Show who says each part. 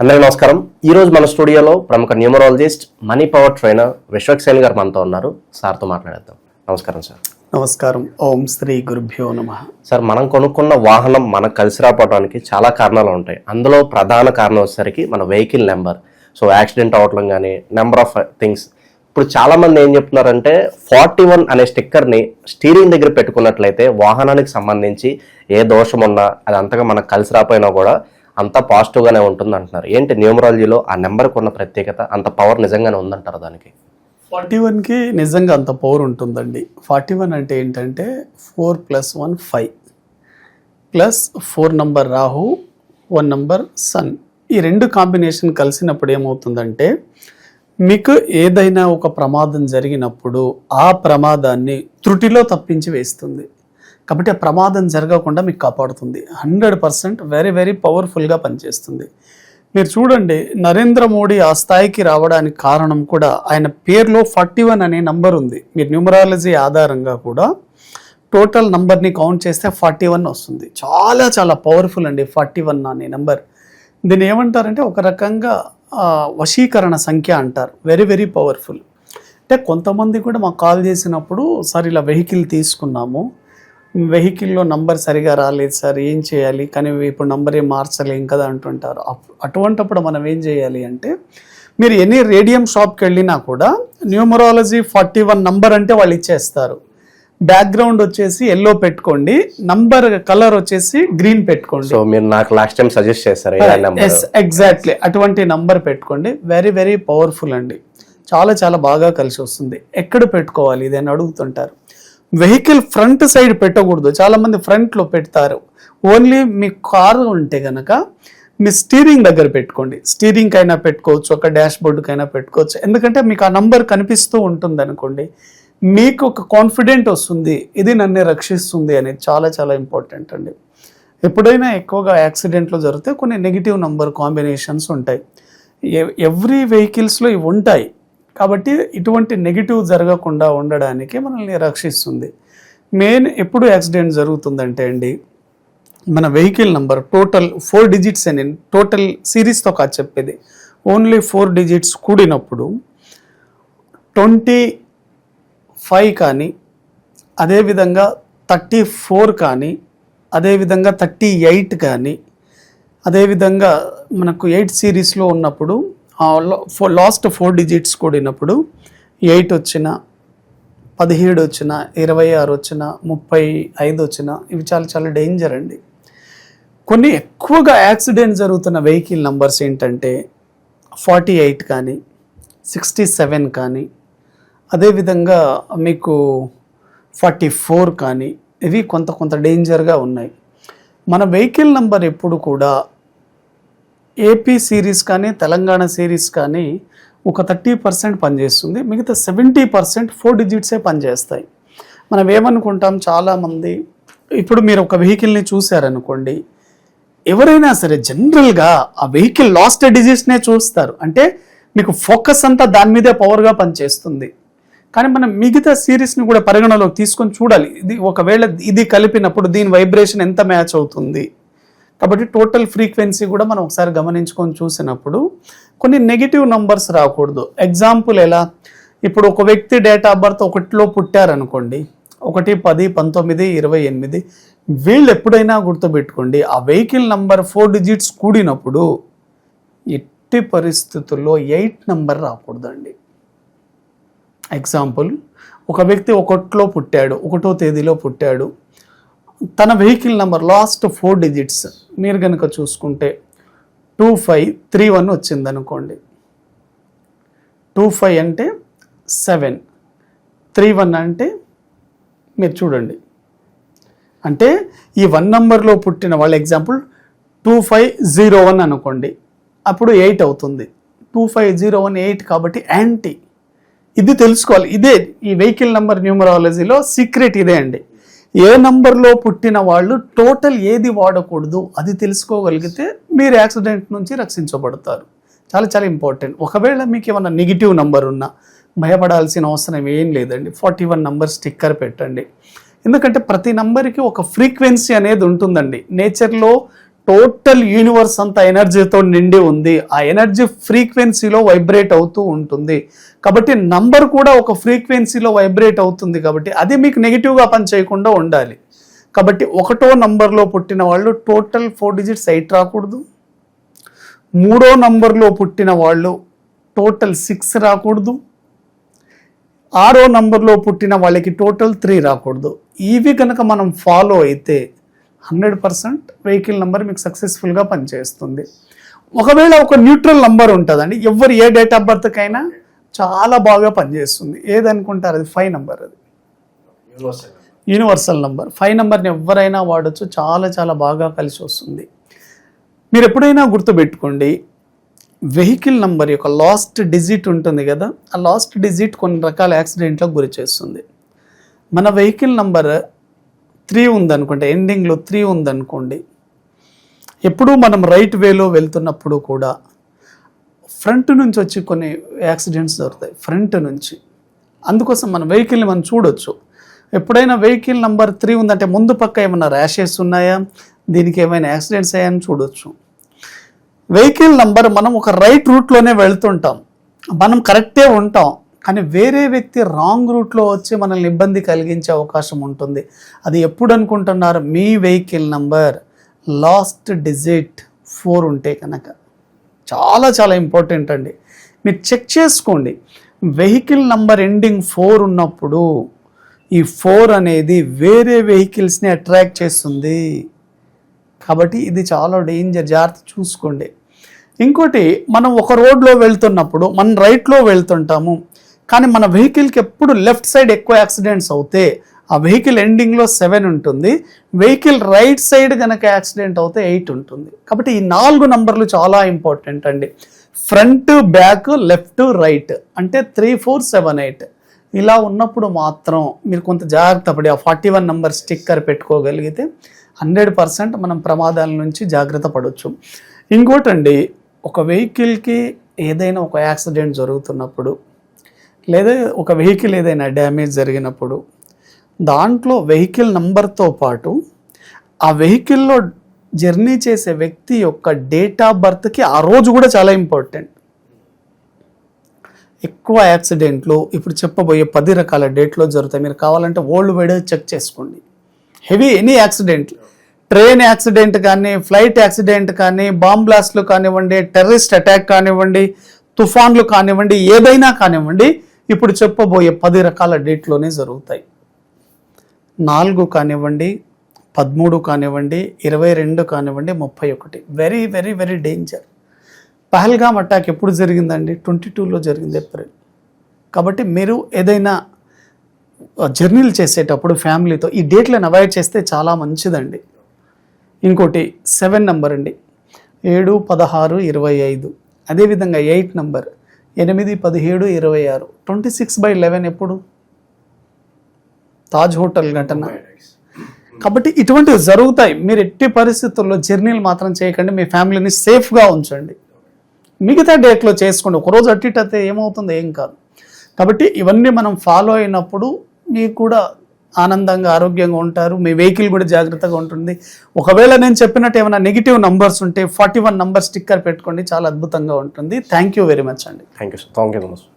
Speaker 1: అందరికీ నమస్కారం. ఈ రోజు మన స్టూడియోలో ప్రముఖ numerologist money power trainer Vishwaksen గారు మనతో ఉన్నారు. సార్తో మాట్లాడేద్దాం. నమస్కారం సార్.
Speaker 2: నమస్కారం. ఓం శ్రీ గురుభ్యో నమ.
Speaker 1: సార్ మనం కొనుక్కున్న వాహనం మనకు కలిసి రావడానికి చాలా కారణాలు ఉంటాయి. అందులో ప్రధాన కారణం వచ్చేసరికి మన వెహికల్ నెంబర్. సో యాక్సిడెంట్ అవ్వటం కానీ నెంబర్ ఆఫ్ థింగ్స్. ఇప్పుడు చాలా మంది ఏం చెప్తున్నారంటే ఫార్టీ వన్ అనే స్టిక్కర్ని స్టీరింగ్ దగ్గర పెట్టుకున్నట్లయితే వాహనానికి సంబంధించి ఏ దోషం ఉన్నా అది అంతగా మనకు కలిసి రాపోయినా కూడా అంతా పాజిటివ్గానే ఉంటుంది అంటున్నారు ఏంటి న్యూమరాలజీలో ఆ నెంబర్కి ఉన్న ప్రత్యేకత? అంత పవర్ నిజంగానే ఉందంటారు దానికి?
Speaker 2: ఫార్టీ వన్కి నిజంగా అంత పవర్ ఉంటుందండి. ఫార్టీ వన్ అంటే ఏంటంటే four plus one five. Plus four number Rahu one number sun. ఈ రెండు కాంబినేషన్ కలిసినప్పుడు ఏమవుతుందంటే మీకు ఏదైనా ఒక ప్రమాదం జరిగినప్పుడు ఆ ప్రమాదాన్ని త్రుటిలో తప్పించి వేస్తుంది. కాబట్టి ఆ ప్రమాదం జరగకుండా మీకు కాపాడుతుంది. హండ్రెడ్ పర్సెంట్ వెరీ వెరీ పవర్ఫుల్గా పనిచేస్తుంది. మీరు చూడండి నరేంద్ర మోడీ ఆ స్థాయికి రావడానికి కారణం కూడా ఆయన పేరులో ఫార్టీ వన్ అనే నంబర్ ఉంది. మీరు న్యూమరాలజీ ఆధారంగా కూడా టోటల్ నంబర్ని కౌంట్ చేస్తే ఫార్టీ వన్ వస్తుంది. చాలా చాలా పవర్ఫుల్ అండి ఫార్టీ వన్ అనే నెంబర్ దీన్ని ఏమంటారంటే ఒక రకంగా వశీకరణ సంఖ్య అంటారు. వెరీ వెరీ పవర్ఫుల్ అంటే కొంతమంది కూడా మాకు కాల్ చేసినప్పుడు సార్ ఇలా వెహికల్ తీసుకున్నాము. వెహికల్లో నంబర్ సరిగా రాలేదు సార్ ఏం చేయాలి? కానీ ఇప్పుడు నంబర్ ఏం మార్చలేం కదా అంటుంటారు. అటువంటప్పుడు మనం ఏం చేయాలి అంటే మీరు ఎనీ రేడియం షాప్కి వెళ్ళినా కూడా న్యూమరాలజీ ఫార్టీ వన్ నంబర్ అంటే వాళ్ళు ఇచ్చేస్తారు. బ్యాక్గ్రౌండ్ వచ్చేసి ఎల్లో పెట్టుకోండి నంబర్ కలర్ వచ్చేసి గ్రీన్ పెట్టుకోండి.
Speaker 1: సో మీరు నాకు లాస్ట్ టైం సజెస్ట్ చేశారు
Speaker 2: ఎస్ ఎగ్జాక్ట్లీ అటువంటి నంబర్ పెట్టుకోండి. వెరీ వెరీ పవర్ఫుల్ అండి. చాలా చాలా బాగా కలిసి వస్తుంది. ఎక్కడ పెట్టుకోవాలి? ఇది అని అడుగుతుంటారు. వెహికల్ ఫ్రంట్ సైడ్ పెట్టకూడదు. చాలామంది ఫ్రంట్లో పెడతారు. ఓన్లీ మీ కారు ఉంటే కనుక మీ స్టీరింగ్ దగ్గర పెట్టుకోండి. స్టీరింగ్ అయినా పెట్టుకోవచ్చు ఒక డాష్ బోర్డుకైనా పెట్టుకోవచ్చు. ఎందుకంటే మీకు ఆ నంబర్ కనిపిస్తూ ఉంటుంది అనుకోండి మీకు ఒక కాన్ఫిడెంట్ వస్తుంది ఇది నన్ను రక్షిస్తుంది అనేది చాలా చాలా ఇంపార్టెంట్ అండి. ఎప్పుడైనా ఎక్కువగా యాక్సిడెంట్లు జరిగితే కొన్ని నెగిటివ్ నంబర్ కాంబినేషన్స్ ఉంటాయి. ఎవ్రీ వెహికల్స్లో ఇవి ఉంటాయి. కాబట్టి ఇటువంటి నెగిటివ్ జరగకుండా ఉండడానికి మనల్ని రక్షిస్తుంది. మెయిన్ ఎప్పుడు యాక్సిడెంట్ జరుగుతుందంటే అండి మన vehicle number total four digits అని టోటల్ సిరీస్తో కాదు చెప్పేది. ఓన్లీ ఫోర్ డిజిట్స్ కూడినప్పుడు ట్వంటీ ఫైవ్ కానీ అదేవిధంగా థర్టీ ఫోర్ కానీ అదేవిధంగా థర్టీ ఎయిట్ కానీ అదేవిధంగా మనకు ఎయిట్ సిరీస్లో ఉన్నప్పుడు లాస్ట్ ఫోర్ డిజిట్స్ కూడినప్పుడు ఎయిట్ వచ్చిన పదిహేడు వచ్చిన ఇరవై ఆరు వచ్చిన ముప్పై ఐదు వచ్చిన ఇవి చాలా చాలా డేంజర్ అండి. కొన్ని ఎక్కువగా యాక్సిడెంట్ జరుగుతున్న వెహికల్ నంబర్స్ ఏంటంటే ఫార్టీ ఎయిట్ కానీ సిక్స్టీ సెవెన్ కానీ అదేవిధంగా మీకు ఫార్టీ ఫోర్ కానీ ఇవి కొంత కొంత డేంజర్గా ఉన్నాయి. మన వెహికల్ నంబర్ ఎప్పుడు కూడా ఏపీ సిరీస్ కానీ తెలంగాణ సిరీస్ కానీ ఒక థర్టీ పర్సెంట్ పనిచేస్తుంది. మిగతా సెవెంటీ పర్సెంట్ ఫోర్ డిజిట్సే పనిచేస్తాయి. మనం ఏమనుకుంటాం? చాలామంది ఇప్పుడు మీరు ఒక వెహికల్ని చూశారనుకోండి ఎవరైనా సరే జనరల్గా ఆ వెహికల్ లాస్ట్ డిజిట్స్నే చూస్తారు. అంటే మీకు ఫోకస్ అంతా దాని మీదే పవర్గా పనిచేస్తుంది. కానీ మనం మిగతా సిరీస్ని కూడా పరిగణలోకి తీసుకొని చూడాలి. ఇది ఒకవేళ ఇది కలిపినప్పుడు దీని వైబ్రేషన్ ఎంత మ్యాచ్ అవుతుంది? కాబట్టి టోటల్ ఫ్రీక్వెన్సీ కూడా మనం ఒకసారి గమనించుకొని చూసినప్పుడు కొన్ని నెగిటివ్ నంబర్స్ రాకూడదు. ఎగ్జాంపుల్ ఎలా? ఇప్పుడు ఒక వ్యక్తి డేట్ ఆఫ్ బర్త్ ఒకటిలో పుట్టారనుకోండి ఒకటి పది పంతొమ్మిది ఇరవై ఎనిమిది వీళ్ళు ఎప్పుడైనా గుర్తుపెట్టుకోండి ఆ వెహికల్ నంబర్ ఫోర్ డిజిట్స్ కూడినప్పుడు ఎట్టి పరిస్థితుల్లో ఎయిట్ నంబర్ రాకూడదండి. ఎగ్జాంపుల్ ఒక వ్యక్తి ఒకటిలో పుట్టాడు ఒకటో తేదీలో పుట్టాడు తన vehicle number last four digits మీరు కనుక చూసుకుంటే టూ ఫైవ్ త్రీ వన్ వచ్చింది అనుకోండి టూ ఫైవ్ అంటే సెవెన్ త్రీ వన్ అంటే మీరు చూడండి. అంటే ఈ వన్ నంబర్లో పుట్టిన వాళ్ళ example two five zero one అనుకోండి. అప్పుడు ఎయిట్ అవుతుంది. Two five zero one eight కాబట్టి యాంటీ. ఇది తెలుసుకోవాలి. ఇదే ఈ వెహికల్ నెంబర్ న్యూమరాలజీలో సీక్రెట్ ఇదే అండి. ఏ నంబర్లో పుట్టిన వాళ్ళు టోటల్ ఏది వాడకూడదు అది తెలుసుకోగలిగితే మీరు యాక్సిడెంట్ నుంచి రక్షించబడతారు. చాలా చాలా ఇంపార్టెంట్. ఒకవేళ మీకు ఏమైనా నెగిటివ్ నంబర్ ఉన్నా భయపడాల్సిన అవసరం ఏం లేదండి. ఫార్టీ వన్ నంబర్ స్టిక్కర్ పెట్టండి. ఎందుకంటే ప్రతి నంబర్కి ఒక ఫ్రీక్వెన్సీ అనేది ఉంటుందండి. నేచర్లో టోటల్ యూనివర్స్ అంతా ఎనర్జీతో నిండి ఉంది. ఆ ఎనర్జీ ఫ్రీక్వెన్సీలో వైబ్రేట్ అవుతూ ఉంటుంది. కాబట్టి నంబర్ కూడా ఒక ఫ్రీక్వెన్సీలో వైబ్రేట్ అవుతుంది కాబట్టి అది మీకు నెగిటివ్గా పని చేయకుండా ఉండాలి. కాబట్టి ఒకటో నంబర్లో పుట్టిన వాళ్ళు టోటల్ ఫోర్ డిజిట్స్ ఎయిట్ రాకూడదు. మూడో నంబర్లో పుట్టిన వాళ్ళు టోటల్ సిక్స్ రాకూడదు. ఆరో నంబర్లో పుట్టిన వాళ్ళకి టోటల్ త్రీ రాకూడదు. ఇవి కనుక మనం ఫాలో అయితే హండ్రెడ్ పర్సెంట్ వెహికల్ నెంబర్ మీకు సక్సెస్ఫుల్గా పనిచేస్తుంది. ఒకవేళ ఒక న్యూట్రల్ నంబర్ ఉంటుందండి ఎవరు ఏ డేట్ ఆఫ్ బర్త్కైనా చాలా బాగా పనిచేస్తుంది. ఏదనుకుంటారు? అది ఫైవ్ నెంబర్ అది. Universal number. ఫైవ్ నెంబర్ని ఎవరైనా వాడచ్చు చాలా చాలా బాగా కలిసి వస్తుంది. మీరు ఎప్పుడైనా గుర్తుపెట్టుకోండి వెహికల్ నంబర్ యొక్క లాస్ట్ డిజిట్ ఉంటుంది కదా ఆ లాస్ట్ డిజిట్ కొన్ని రకాల యాక్సిడెంట్లకు గురి చేస్తుంది. మన వెహికల్ నంబర్ త్రీ ఉందనుకోండి ఎండింగ్లో త్రీ ఉందనుకోండి ఎప్పుడూ మనం రైట్ వేలో వెళ్తున్నప్పుడు కూడా ఫ్రంట్ నుంచి వచ్చి కొన్ని యాక్సిడెంట్స్ దొరుకుతాయి ఫ్రంట్ నుంచి. అందుకోసం మన వెహికల్ని మనం చూడొచ్చు. ఎప్పుడైనా వెహికల్ నంబర్ త్రీ ఉందంటే ముందు పక్క ఏమైనా ర్యాషెస్ ఉన్నాయా? దీనికి ఏమైనా యాక్సిడెంట్స్ అయ్యాయని చూడొచ్చు. వెహికల్ నంబర్ మనం ఒక రైట్ రూట్లోనే వెళ్తుంటాం. మనం కరెక్టే ఉంటాం. కానీ వేరే వ్యక్తి రాంగ్ రూట్లో వచ్చి మనల్ని ఇబ్బంది కలిగించే అవకాశం ఉంటుంది. అది ఎప్పుడు అనుకుంటున్నారు? మీ vehicle number last digit four ఉంటే కనుక. చాలా చాలా ఇంపార్టెంట్ అండి. మీరు చెక్ చేసుకోండి. వెహికల్ నంబర్ ఎండింగ్ ఫోర్ ఉన్నప్పుడు ఈ ఫోర్ అనేది వేరే వెహికల్స్ని అట్రాక్ట్ చేస్తుంది. కాబట్టి ఇది చాలా డేంజర్. జాగ్రత్త చూసుకోండి. ఇంకోటి మనం ఒక రోడ్లో వెళ్తున్నప్పుడు మనం రైట్లో వెళ్తుంటాము. కానీ మన వెహికల్కి ఎప్పుడు లెఫ్ట్ సైడ్ ఎక్కువ యాక్సిడెంట్స్ అవుతే ఆ వెహికల్ ఎండింగ్లో సెవెన్ ఉంటుంది వెహికల్ రైట్ సైడ్ కనుక యాక్సిడెంట్ అవుతే ఎయిట్ ఉంటుంది. కాబట్టి ఈ నాలుగు నంబర్లు చాలా ఇంపార్టెంట్ అండి. ఫ్రంట్ బ్యాక్ లెఫ్ట్ రైట్ అంటే త్రీ ఫోర్ సెవెన్ ఎయిట్. ఇలా ఉన్నప్పుడు మాత్రం మీరు కొంత జాగ్రత్త పడి ఆ ఫార్టీ వన్ నెంబర్ స్టిక్కర్ పెట్టుకోగలిగితే హండ్రెడ్ పర్సెంట్ మనం ప్రమాదాల నుంచి జాగ్రత్త పడవచ్చు ఇంకోటండి ఒక వెహికల్కి ఏదైనా ఒక యాక్సిడెంట్ జరుగుతున్నప్పుడు లేదా ఒక వెహికల్ ఏదైనా డ్యామేజ్ జరిగినప్పుడు దాంట్లో వెహికల్ నంబర్తో పాటు ఆ వెహికల్లో జర్నీ చేసే వ్యక్తి యొక్క డేట్ ఆఫ్ బర్త్కి ఆ రోజు కూడా చాలా ఇంపార్టెంట్. ఎక్కువ యాక్సిడెంట్లు ఇప్పుడు చెప్పబోయే పది రకాల డేట్లో జరుగుతాయి. మీరు కావాలంటే ఓల్డ్ వైడ్ చెక్ చేసుకోండి. Heavy any accident. Train accident కానీ ఫ్లైట్ యాక్సిడెంట్ కానీ బాంబ్ బ్లాస్ట్లు కానివ్వండి టెర్రరిస్ట్ అటాక్ కానివ్వండి తుఫాన్లు కానివ్వండి ఏదైనా కానివ్వండి ఇప్పుడు చెప్పబోయే పది రకాల డేట్లోనే జరుగుతాయి. నాలుగు కానివ్వండి పదమూడు కానివ్వండి ఇరవై రెండు కానివ్వండి ముప్పై ఒకటి. Very very very danger Pahalgam attack ఎప్పుడు జరిగిందండి? ట్వంటీ టూలో జరిగింది ఏప్రిల్. కాబట్టి మీరు ఏదైనా జర్నీలు చేసేటప్పుడు ఫ్యామిలీతో ఈ డేట్లను అవాయిడ్ చేస్తే చాలా మంచిదండి. ఇంకోటి సెవెన్ నెంబర్ అండి. ఏడు పదహారు ఇరవై ఐదు. అదేవిధంగా ఎయిట్ నెంబర్ ఎనిమిది పదిహేడు ఇరవై ఆరు. ట్వంటీ సిక్స్ బై లెవెన్ ఎప్పుడు? తాజ్ హోటల్ ఘటన. కాబట్టి ఇటువంటివి జరుగుతాయి. మీరు ఎట్టి పరిస్థితుల్లో జర్నీలు మాత్రం చేయకండి. మీ ఫ్యామిలీని సేఫ్గా ఉంచండి. మిగతా డేట్లో చేసుకోండి. ఒకరోజు అటు అయితే ఏమవుతుంది? ఏం కాదు. కాబట్టి ఇవన్నీ మనం ఫాలో అయినప్పుడు మీకు కూడా ఆనందంగా ఆరోగ్యంగా ఉంటారు. మీ వెహికల్ కూడా జాగ్రత్తగా ఉంటుంది. ఒకవేళ నేను చెప్పినట్టు ఏమైనా నెగిటివ్ నంబర్స్ ఉంటే ఫార్టీ వన్ నంబర్ స్టిక్కర్ పెట్టుకోండి. చాలా అద్భుతంగా ఉంటుంది. థ్యాంక్ యూ వెరీ మచ్ అండి.
Speaker 1: Thank you sir thank you